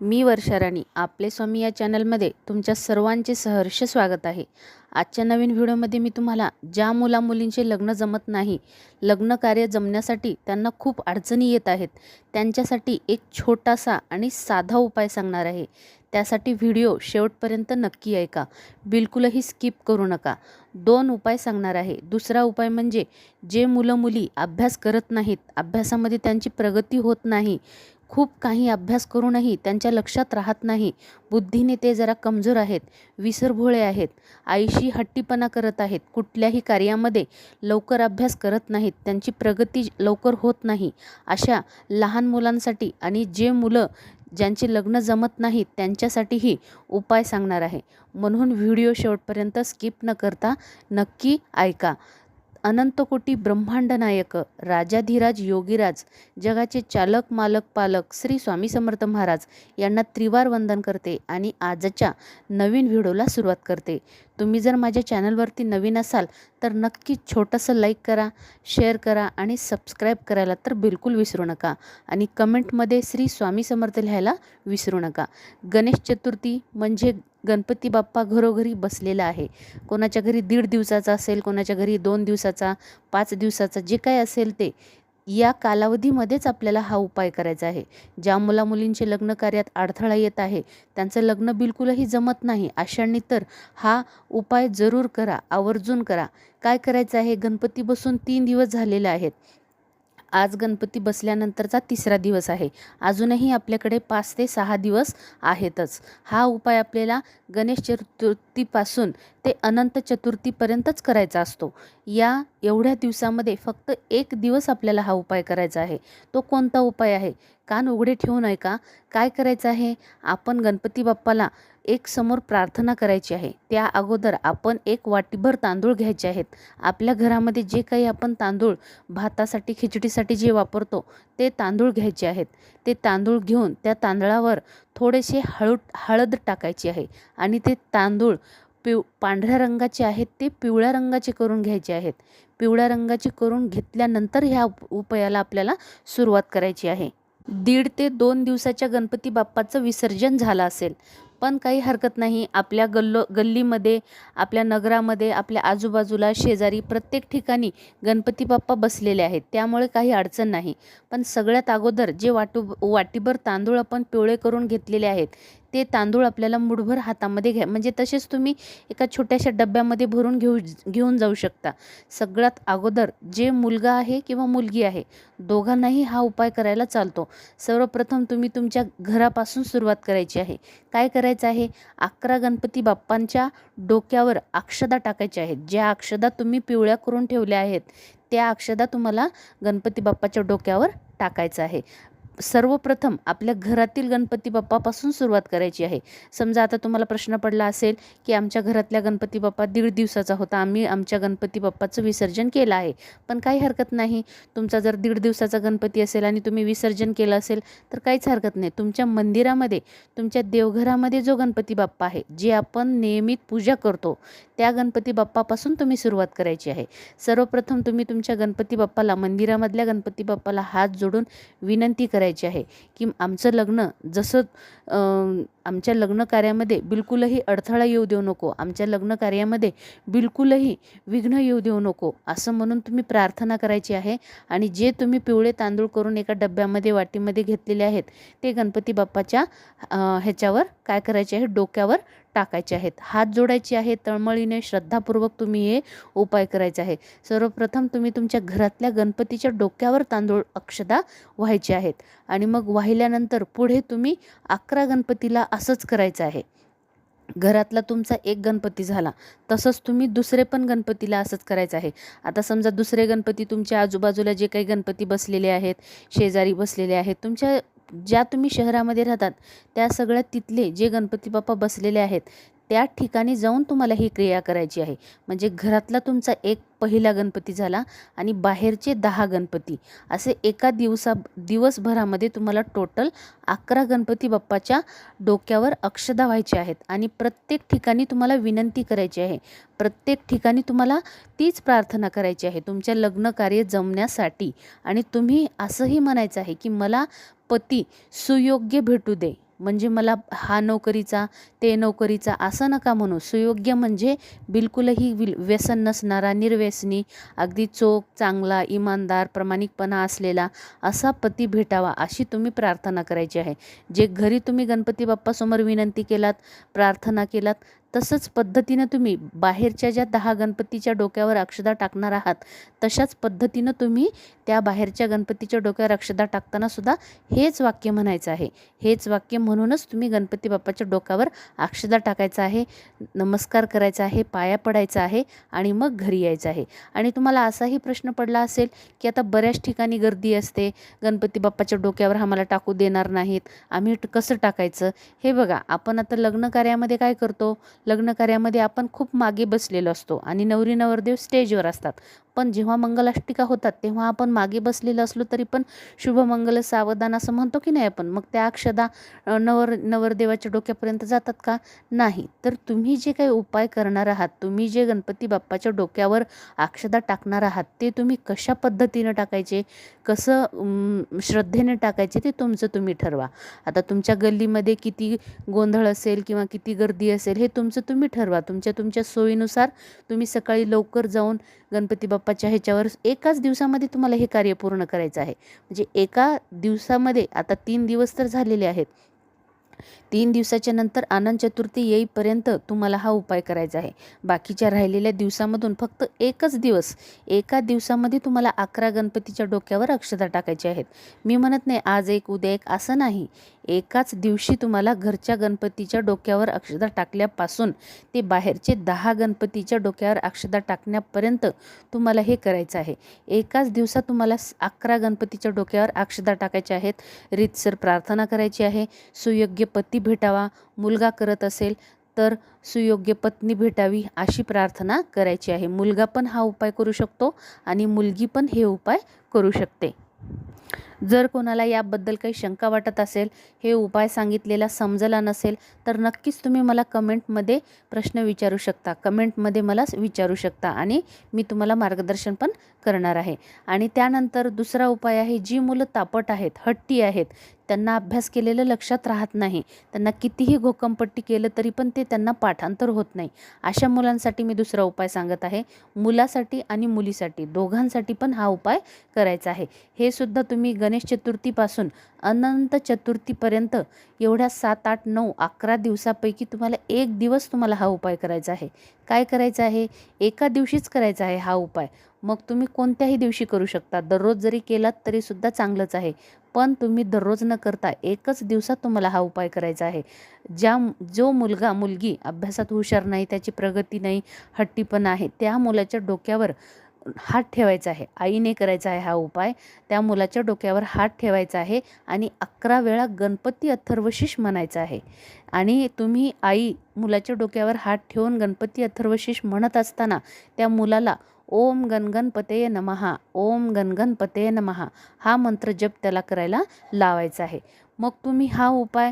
मी वर्षाराणी आपले स्वामी या चॅनलमध्ये तुमच्या सर्वांचे सहर्ष स्वागत आहे. आजच्या नवीन व्हिडिओमध्ये मी तुम्हाला ज्या मुलामुलींचे लग्न जमत नाही लग्न कार्य जमण्यासाठी त्यांना खूप अडचणी येत आहेत त्यांच्यासाठी एक छोटासा आणि साधा उपाय सांगणार आहे. त्यासाठी व्हिडिओ शेवटपर्यंत नक्की ऐका बिलकुलही स्किप करू नका. दोन उपाय सांगणार आहे. दुसरा उपाय म्हणजे जे मुलं मुली अभ्यास करत नाहीत अभ्यासामध्ये त्यांची प्रगती होत नाही खूप काही अभ्यास करूनही त्यांच्या लक्षात राहत नाही. बुद्धीने ते जरा कमजोर आहेत विसरभोळे आहेत आईशी हट्टीपणा करत आहेत कुठल्याही कार्यामध्ये लवकर अभ्यास करत नाहीत त्यांची प्रगती लवकर होत नाही. अशा लहान मुलांसाठी आणि जे मुलं ज्यांचे लग्न जमत नाहीत त्यांच्यासाठीही उपाय सांगणार आहे. म्हणून व्हिडिओ शेवटपर्यंत स्किप न करता नक्की ऐका. अनंतकोटी ब्रह्मांड नायक राजाधिराज योगीराज जगाचे चालक मालक पालक श्री स्वामी समर्थ महाराज यांना त्रिवार वंदन करते आणि आजच्या नवीन व्हिडिओला सुरुवात करते. तुम्ही जर माझ्या चॅनलवरती नवीन असाल तर नक्की छोटंसं लाईक करा शेअर करा आणि सबस्क्राईब करायला तर बिलकुल विसरू नका आणि कमेंटमध्ये श्री स्वामी समर्थ लिहायला विसरू नका. गणेश चतुर्थी म्हणजे गणपती बाप्पा घरोघरी बसलेला आहे. कोणाच्या घरी दीड दिवसाचा असेल कोणाच्या घरी दोन दिवसाचा पाच दिवसाचा जे काय असेल ते या कालावधीमध्येच आपल्याला हा उपाय करायचा आहे. ज्या मुलामुलींचे लग्न कार्यात अडथळा येत आहे त्यांचं लग्न बिलकुलही जमत नाही. अशांनी तर हा उपाय जरूर करा आवर्जून करा. काय करायचं आहे? गणपती बसून तीन दिवस झालेले आहेत. आज गणपती बसल्यानंतरचा तिसरा दिवस आहे. अजूनही आपल्याकडे पाच ते सहा दिवस आहेतच. हा उपाय आपल्याला गणेश चतुर्थीपासून ते अनंत चतुर्थीपर्यंतच करायचा असतो. या एवढ्या दिवसामध्ये फक्त एक दिवस आपल्याला हा उपाय करायचा आहे. तो कोणता उपाय आहे? कान उघडे ठेवून ऐका काय करायचं आहे? आपण गणपती बाप्पाला एक समोर प्रार्थना करायची आहे. त्या अगोदर आपण एक वाटीभर तांदूळ घ्यायचे आहेत. आपल्या घरामध्ये जे काही आपण तांदूळ भातासाठी खिचडीसाठी जे वापरतो ते तांदूळ घ्यायचे आहेत. ते तांदूळ घेऊन त्या तांदळावर थोडेसे हळू हळद टाकायची आहे आणि ते तांदूळ पिव पांढऱ्या रंगाचे आहेत ते पिवळ्या रंगाचे करून घ्यायचे आहेत. पिवळ्या रंगाचे करून घेतल्यानंतर ह्या उपायाला आपल्याला सुरुवात करायची आहे. दीड ते दोन दिवसाच्या गणपती बाप्पाचं विसर्जन झालं असेल. पण काही हरकत नाही. आपल्या गल्लो गल्लीमध्ये आपल्या नगरामध्ये आपल्या आजूबाजूला शेजारी प्रत्येक ठिकाणी गणपती बाप्पा बसलेले आहेत. त्यामुळे काही अडचण नाही. पण सगळ्यात अगोदर जे वाटू वाटीभर तांदूळ आपण पिवळे करून घेतलेले आहेत ते तांदूळ आपल्याला मुठभर हातामध्ये घ्या म्हणजे तसेच तुम्ही एका छोट्याशा डब्यामध्ये भरून घेऊ घेऊन जाऊ शकता. सगळ्यात अगोदर जे मुलगा आहे किंवा मुलगी आहे दोघांनाही हा उपाय करायला चालतो. सर्वप्रथम तुम्ही तुमच्या घरापासून सुरुवात करायची आहे. काय करायचं आहे? अकरा गणपती बाप्पांच्या डोक्यावर अक्षदा टाकायच्या आहेत. ज्या अक्षदा तुम्ही पिवळ्या करून ठेवल्या आहेत त्या अक्षदा तुम्हाला गणपती बाप्पाच्या डोक्यावर टाकायचं आहे. सर्वप्रथम आपल्या घरातील गणपती बाप्पापासून सुरुवात करायची आहे. समजा आता तुम्हाला प्रश्न पडला असेल की आमच्या घरातल्या गणपती बाप्पा दीड दिवसाचा होता. आम्ही आमच्या गणपती बाप्पाचं विसर्जन केलं आहे. पण काही हरकत नाही. तुमचा जर दीड दिवसाचा गणपती असेल आणि तुम्ही विसर्जन केलं असेल तर काहीच हरकत नाही. तुमच्या मंदिरामध्ये तुमच्या देवघरामध्ये जो गणपती बाप्पा आहे जे आपण नियमित पूजा करतो त्या गणपती बाप्पापासून तुम्ही सुरुवात करायची आहे. सर्वप्रथम तुम्ही तुमच्या गणपती बाप्पाला मंदिरामधल्या गणपती बाप्पाला हात जोडून विनंती करायची आहे की आमचं लग्न जसं आमच्या लग्न कार्यामध्ये बिलकुलही अडथळा येऊ देऊ नको आमच्या लग्न कार्यामध्ये बिलकुलही विघ्न येऊ देऊ नको असं म्हणून तुम्ही प्रार्थना करायची आहे. आणि जे तुम्ही पिवळे तांदूळ करून एका डब्यामध्ये वाटीमध्ये घेतलेले आहेत ते गणपती बाप्पाच्या ह्याच्यावर काय करायचे आहे डोक्यावर टाकायचे आहेत. हात जोडायचे आहे तळमळीने श्रद्धापूर्वक तुम्ही हे उपाय करायचे आहे सर्वप्रथम तुम्ही तुमच्या घरातल्या गणपतीच्या डोक्यावर तांदूळ अक्षदा व्हायचे आहेत. आणि मग वाहिल्यानंतर पुढे तुम्ही अकरा गणपतीला असंच करायचं आहे. घरातला तुमचा एक गणपती झाला. तसंच तुम्ही दुसरे पण गणपतीला असंच करायचं आहे. आता समजा दुसरे गणपती तुमच्या आजूबाजूला जे काही गणपती बसलेले आहेत शेजारी बसलेले आहेत तुमच्या ज्या तुम्ही शहरामध्ये राहतात त्या सगळ्या तिथले जे गणपती बाप्पा बसलेले आहेत त्या ठिकाणी जाऊन तुम्हाला ही क्रिया करायची आहे. म्हणजे घरातला तुमचा एक पहिला गणपती झाला आणि बाहेरचे दहा गणपती. असे एका दिवसा दिवसभरामध्ये तुम्हाला टोटल अकरा गणपती बाप्पाच्या डोक्यावर अक्षदा व्हायचे आहेत. आणि प्रत्येक ठिकाणी तुम्हाला विनंती करायची आहे. प्रत्येक ठिकाणी तुम्हाला तीच प्रार्थना करायची आहे. तुमच्या लग्न कार्य जमण्यासाठी. आणि तुम्ही असंही म्हणायचं आहे की मला पती सुयोग्य भेटू दे. म्हणजे मला हा नोकरीचा ते नोकरीचा असं नका म्हणू. सुयोग्य म्हणजे बिलकुलही विल व्यसन नसणारा निर्व्यसनी अगदी चोख चांगला इमानदार प्रामाणिकपणा असलेला असा पती भेटावा अशी तुम्ही प्रार्थना करायची आहे. जे घरी तुम्ही गणपती बाप्पासमोर विनंती केलात प्रार्थना केलात तसंच पद्धतीनं तुम्ही बाहेरच्या ज्या दहा गणपतीच्या डोक्यावर अक्षदा टाकणार आहात तशाच पद्धतीनं तुम्ही त्या बाहेरच्या गणपतीच्या डोक्यावर अक्षदा टाकताना सुद्धा हेच वाक्य म्हणायचं आहे. हेच वाक्य म्हणूनच तुम्ही गणपती बाप्पाच्या डोक्यावर अक्षदा टाकायचा आहे नमस्कार करायचा आहे पाया पडायचा आहे आणि मग घरी यायचं आहे. आणि तुम्हाला असाही प्रश्न पडला असेल की आता बऱ्याच ठिकाणी गर्दी असते गणपती बाप्पाच्या डोक्यावर आम्हाला टाकू देणार नाहीत आम्ही कसं टाकायचं? हे बघा आपण आता लग्न कार्यामध्ये काय करतो? लग्न कार्यामध्ये आपण खूप मागे बसलेलो असतो आणि नवरी नवरदेव स्टेजवर असतात. पण जेव्हा मंगलाष्टिका होतात तेव्हा आपण मागे बसलेलो असलो तरी पण शुभमंगल सावधान असं म्हणतो की नाही आपण? मग त्या अक्षदा नवर नवरदेवाच्या डोक्यापर्यंत जातात का? नाही. तर तुम्ही जे काही उपाय करणार आहात तुम्ही जे गणपती बाप्पाच्या डोक्यावर अक्षदा टाकणार आहात ते तुम्ही कशा पद्धतीनं टाकायचे? कसं श्रद्धेने टाकायचे ते तुमचं तुम्ही ठरवा. आता तुमच्या गल्लीमध्ये किती गोंधळ असेल किंवा किती गर्दी असेल हे तुमचं तुम्ही ठरवा. तुमच्या तुमच्या सोयीनुसार तुम्ही सकाळी लवकर जाऊन गणपती बाप्पा बाप्पाच्या ह्याच्यावर एकाच दिवसामध्ये तुम्हाला हे कार्य पूर्ण करायचं आहे. म्हणजे एका दिवसामध्ये आता तीन दिवस तर झालेले आहेत. तीन दिवसाच्या नंतर आनंद चतुर्थी येईपर्यंत तुम्हाला हा उपाय करायचा आहे. बाकीच्या राहिलेल्या दिवसामधून फक्त एकच दिवस एका दिवसामध्ये तुम्हाला अकरा गणपतीच्या डोक्यावर अक्षता टाकायची आहेत. मी म्हणत नाही आज एक उद्या एक असं नाही. एकाच दिवशी तुम्हाला घरच्या गणपतीच्या डोक्यावर अक्षता टाकल्यापासून ते बाहेरचे दहा गणपतीच्या डोक्यावर अक्षता टाकण्यापर्यंत तुम्हाला हे करायचं आहे. एकाच दिवसात तुम्हाला अकरा गणपतीच्या डोक्यावर अक्षता टाकायच्या आहेत. रीतसर प्रार्थना करायची आहे. सुयोग्य पती भेटावा मुलगा करत असेल तर सुयोग्य पत्नी भेटावी अशी प्रार्थना करायची आहे. मुलगा पण हा उपाय करू शकतो आणि मुलगी पण हे उपाय करू शकते. जर कोणाला याबद्दल काही शंका वाटत असेल हे उपाय सांगितलेला समजला नसेल तर नक्कीच तुम्ही मला कमेंटमध्ये प्रश्न विचारू शकता. कमेंटमध्ये मला विचारू शकता आणि मी तुम्हाला मार्गदर्शन पण करणार आहे. आणि त्यानंतर दुसरा उपाय आहे जी मुलं तापट आहेत हट्टी आहेत त्यांना अभ्यास केलेलं लक्षात राहत नाही. त्यांना कितीही घोकंपट्टी केलं तरी पण ते त्यांना पाठांतर होत नाही. अशा मुलांसाठी मी दुसरा उपाय सांगत आहे. मुलासाठी आणि मुलीसाठी दोघांसाठी पण हा उपाय करायचा आहे. हे सुद्धा तुम्ही गणेश चतुर्थीपासून अनंत चतुर्थीपर्यंत एवढ्या सात आठ नऊ अकरा दिवसापैकी तुम्हाला एक दिवस तुम्हाला हा उपाय करायचा आहे. काय करायचं आहे? एका दिवशीच करायचा आहे हा उपाय. मग तुम्ही कोणत्याही दिवशी करू शकता. दररोज जरी केलात तरीसुद्धा चांगलंच आहे. पण तुम्ही दररोज न करता एकच दिवसात तुम्हाला हा उपाय करायचा आहे. ज्या जो मुलगा मुलगी अभ्यासात हुशार नाही त्याची प्रगती नाही हट्टीपणा आहे त्या मुलाच्या डोक्यावर हात ठेवायचा आहे. आईने करायचा आहे हा उपाय. त्या मुलाच्या डोक्यावर हात ठेवायचा आहे आणि अकरा वेळा गणपती अथर्वशीष म्हणायचा आहे. आणि तुम्ही आई मुलाच्या डोक्यावर हात ठेवून गणपती अथर्वशीष म्हणत असताना त्या मुलाला ओम गणगणपते नमहा ओम गणगणपते नमहा हा मंत्र जप त्याला करायला लावायचा आहे. मग तुम्ही हा उपाय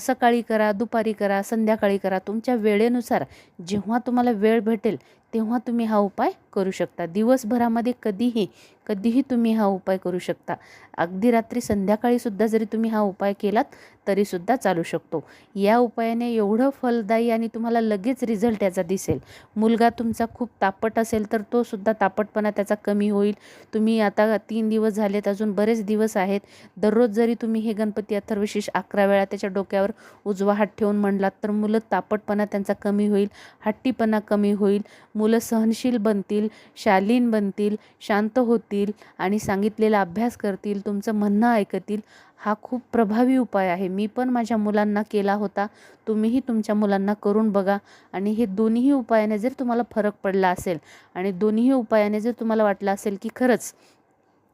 सकाळी करा दुपारी करा संध्याकाळी करा. तुमच्या वेळेनुसार जेव्हा तुम्हाला वेळ भेटेल तेव्हा तुम्ही हा उपाय करू शकता. दिवसभरामध्ये कधीही कधीही तुम्ही हा उपाय करू शकता. अगदी रात्री संध्याकाळीसुद्धा जरी तुम्ही हा उपाय केलात तरीसुद्धा चालू शकतो. या उपायाने एवढं फलदायी आणि तुम्हाला लगेच रिझल्ट याचा दिसेल. मुलगा तुमचा खूप तापट असेल तर तो सुद्धा तापटपणा त्याचा कमी होईल. तुम्ही आता तीन दिवस झालेत अजून बरेच दिवस आहेत. दररोज जरी तुम्ही हे गणपती अथर्वशेष अकरा वेळा त्याच्या डोक्यावर उजवा हात ठेवून म्हणलात तर मुलं तापटपणा त्यांचा कमी होईल हट्टीपणा कमी होईल. मुलं सहनशील बनतील शालीन बनतील शांत होतील आणि सांगितलेला अभ्यास करतील तुमचं म्हणणं ऐकतील हा खूप प्रभावी उपाय आहे. मी पण माझ्या मुलांना केला होता. तुम्हीही तुमच्या मुलांना करून बघा आणि हे दोन्हीही उपायाने जर तुम्हाला फरक पडला असेल आणि दोन्ही उपायाने जर तुम्हाला वाटलं असेल की खरंच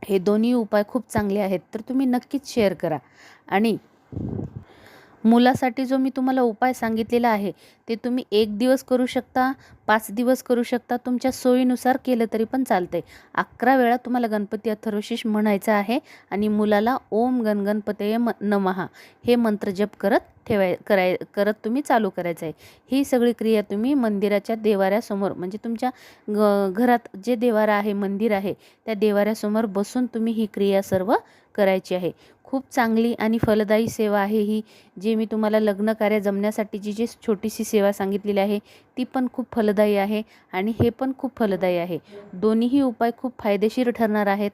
हे दोन्ही उपाय खूप चांगले आहेत तर तुम्ही नक्कीच शेअर करा. आणि मुलासाठी जो मी तुम्हाला उपाय सांगितलेला आहे ते तुम्ही एक दिवस करू शकता पाच दिवस करू शकता तुमच्या सोयीनुसार केलं तरी पण चालतंय. अकरा वेळा तुम्हाला गणपती अथर्वशीष म्हणायचं आहे आणि मुलाला ओम गणगणपतये म नमहा हे मंत्र जप करत ठेवाय कराय करत तुम्ही चालू करायचं आहे. ही सगळी क्रिया तुम्ही मंदिराच्या देवाऱ्यासमोर म्हणजे तुमच्या ग घरात जे देवारा आहे मंदिर आहे त्या देवाऱ्यासमोर बसून तुम्ही ही क्रिया सर्व करायची आहे. खूप चांगली आणि फलदायी सेवा आहे ही जी मी तुम्हाला लग्न कार्य जमण्यासाठीची जी छोटीशी सेवा सांगितलेली आहे ती पण खूप फलदायी आहे आणि हे पण खूप फलदायी आहे. दोन्हीही उपाय खूप फायदेशीर ठरणार आहेत.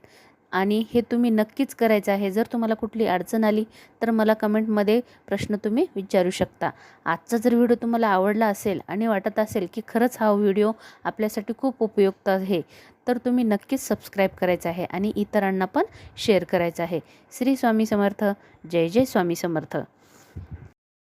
आणि हे तुम्ही नक्कीच करायचं आहे. जर तुम्हाला कुठली अडचण आली तर मला कमेंटमध्ये प्रश्न तुम्ही विचारू शकता. आजचा जर व्हिडिओ तुम्हाला आवडला असेल आणि वाटत असेल की खरंच हा व्हिडिओ आपल्यासाठी खूप उपयुक्त आहे तर तुम्ही नक्कीच सबस्क्राईब करायचं आहे आणि इतरांना पण शेअर करायचं आहे. श्री स्वामी समर्थ. जय जय स्वामी समर्थ.